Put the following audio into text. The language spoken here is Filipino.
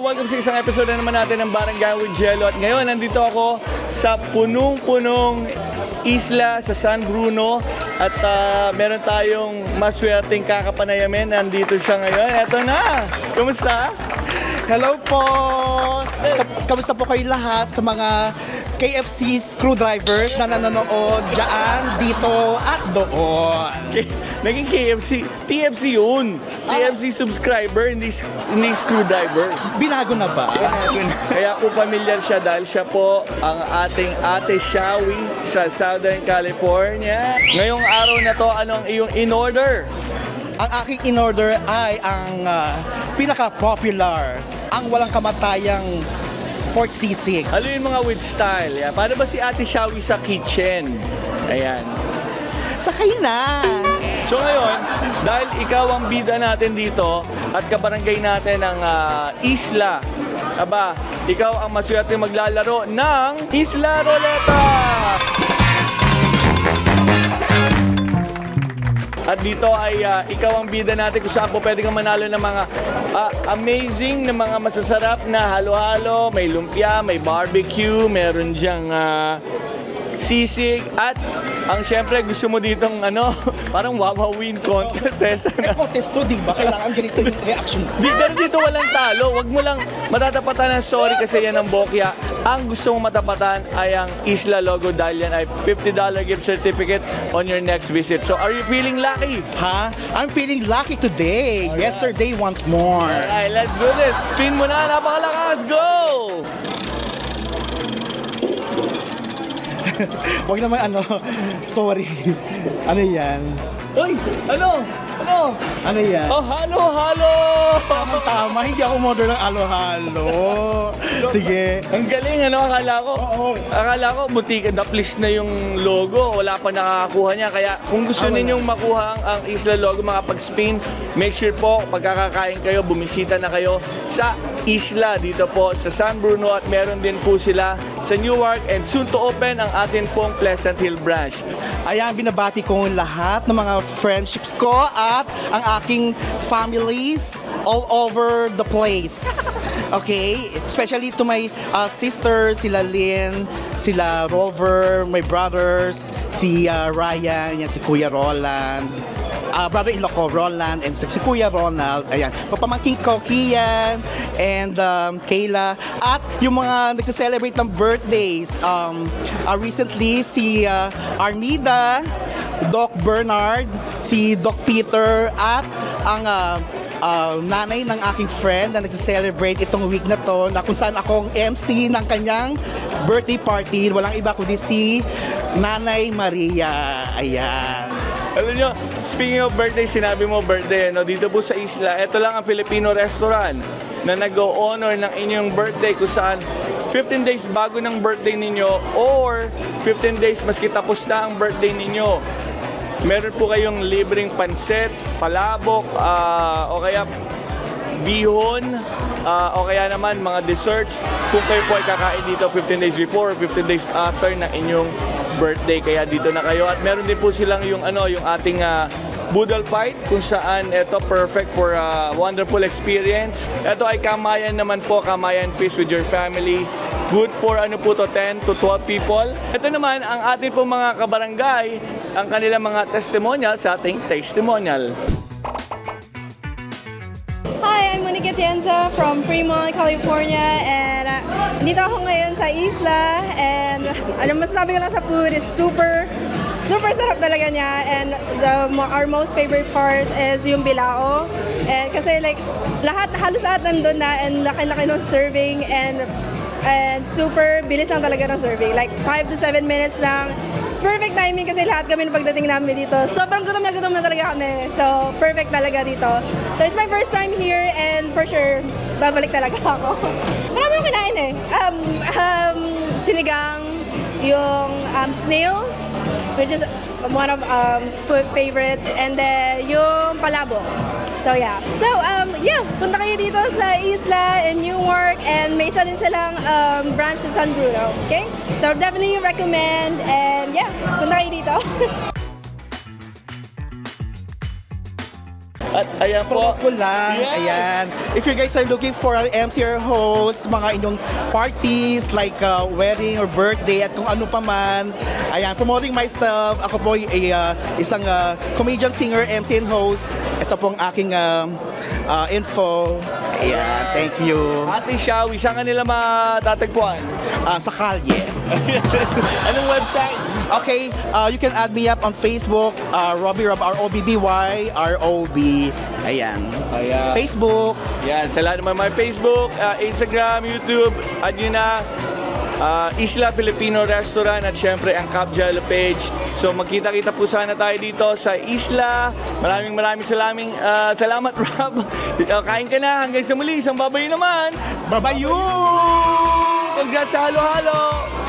welcome sa isang episode na naman natin ng Barangay with Jello. At ngayon, nandito ako sa punong-punong isla sa San Bruno. At ah, meron tayong maswerteng kakapanayamin. Nandito siya ngayon. Eto na! Kumusta? Hello po! Kam- Kamusta po kayo lahat sa mga KFC screwdrivers na nanonood dyan, dito, at doon? K- Naging KFC. TFC yun. TFC subscriber, hindi, hindi screwdriver. Binago na ba? Kaya po familiar siya dahil siya po ang ating ate Shawi sa Southern California. Ngayong araw na to, anong iyong in-order? Ang aking in-order ay ang ah, pinaka-popular, ang walang kamatayang pork sisig. Ano yung mga with style? Yan. Paano ba si ate Shawi sa kitchen? Ayan. Sakay na! So ngayon, dahil ikaw ang bida natin dito at kabarangay natin ng ah, Isla, aba, ikaw ang maswerte maglalaro ng Isla Roleta! At dito ay ah, ikaw ang bida natin kung saan po pwede kang manalo ng mga ah, amazing na mga masasarap na halo-halo. May lumpia, may barbecue, meron diyang ah, sisig at ang syempre gusto mo ditong ano, parang wawawin contest. Eh, contest to, di ba? Kailangan ganito yung reaction. Di, pero dito walang talo. Huwag mo lang matatapatan ng sorry kasi yan ang bokya. Ang gusto mong matapatan ay ang Isla logo dahil yan ay $50 gift certificate on your next visit. So are you feeling lucky? Ha? I'm feeling lucky today. Yesterday once more. Alright, let's do this. Spin mo na. Napakalakas. Go! Huwag naman ano, sorry. Ano yan? Uy! Ano? Ano? Ano yan? Oh, halo, halo! Tamang tama, hindi ako model ng alo-halo. Sige. Ang galing, ano? Akala ko, Oo. akala ko, butika, na-please na yung logo. Wala pa nakakakuha niya. Kaya kung gusto Ah, wala. ninyong makuha ang, ang Isla logo, makapag-spin, make sure po, pagkakakain kayo, bumisita na kayo sa Isla dito po sa San Bruno at meron din po sila sa Newark and soon to open ang atin pong Pleasant Hill branch. Ayan, binabati ko lahat ng mga friendships ko at ang aking families all over the place. Okay? Especially to my uh, sisters, sila Lynn, sila Rover, my brothers, si uh, Ryan, yan, si Kuya Roland. Uh, brother-in-law ko, Roland, and si Kuya Ronald. Ayan. Papamangking ko, Kian, and um, Kayla. At yung mga nagsa-celebrate ng birthdays. Um, uh, recently, si uh, Armida, Doc Bernard, si Doc Peter, at ang uh, uh, nanay ng aking friend na nagsa-celebrate itong week na to na kung saan akong MC ng kanyang birthday party. Walang iba kundi si Nanay Maria. Ayan. Alam nyo, speaking of birthday, sinabi mo birthday, no? dito po sa isla, ito lang ang Filipino restaurant na nag-honor ng inyong birthday kung saan 15 days bago ng birthday ninyo or 15 days maski tapos na ang birthday ninyo. Meron po kayong libreng pansit, palabok, ah, o kaya bihon, ah, o kaya naman mga desserts kung kayo po ay kakain dito 15 days before, 15 days after ng inyong birthday. Kaya dito na kayo. At meron din po silang yung ano, yung ating ah, Boodle Fight kung saan ito perfect for a wonderful experience. Ito ay kamayan naman po, kamayan feast with your family. Good for ano po to, 10 to 12 people. Ito naman, ang ating po mga kabarangay, ang kanilang mga testimonial sa ating testimonial. Hi, I'm Monica Tienza from Fremont, California, uh, dito ako ngayon sa isla, and ano masasabi ko lang sa food is super, super sarap talaga niya, and the, our most favorite part is yung bilao, and kasi like, lahat, halos lahat nandun na, and laki-laki ng serving, and and super bilis lang talaga ng serving, like 5 to 7 minutes lang, perfect timing kasi lahat kami nung pagdating namin dito. Sobrang gutom na gutom na talaga kami. So, perfect talaga dito. So, it's my first time here and for sure, babalik talaga ako. Sinigang, yung um, snails, which is one of um, food favorites, and then yung palabok. So yeah. So um yeah, punta kayo dito sa Isla in Newark and may isa din silang um, branch sa San Bruno. Okay? So definitely recommend and yeah, punta kayo dito. At ayan po. Promote ko lang. Yes. Ayan. If you guys are looking for an MC or host, mga inyong parties like uh, wedding or birthday at kung ano pa man, ayan, promoting myself. Ako po ay uh, isang uh, comedian, singer, MC and host. Ito pong aking um, uh, info. Ayan, thank you. Ate Shawi, saan ka nila matatagpuan? Uh, sa kalye. Anong website? Okay, uh, you can add me up on Facebook, uh, Robbie Rob, R-O-B-B-Y, R-O-B. Ayan. Ayan. Facebook, Yan, sa lahat naman may Facebook, uh, Instagram, YouTube, add nyo na uh, Isla Filipino Restaurant at syempre ang Cap Jello page. So magkita-kita po sana tayo dito sa Isla. Maraming maraming salaming, uh, salamat Rob. Uh, kain ka na hanggang sa muli. Isang babay naman. babayu! Congrats sa halo-halo!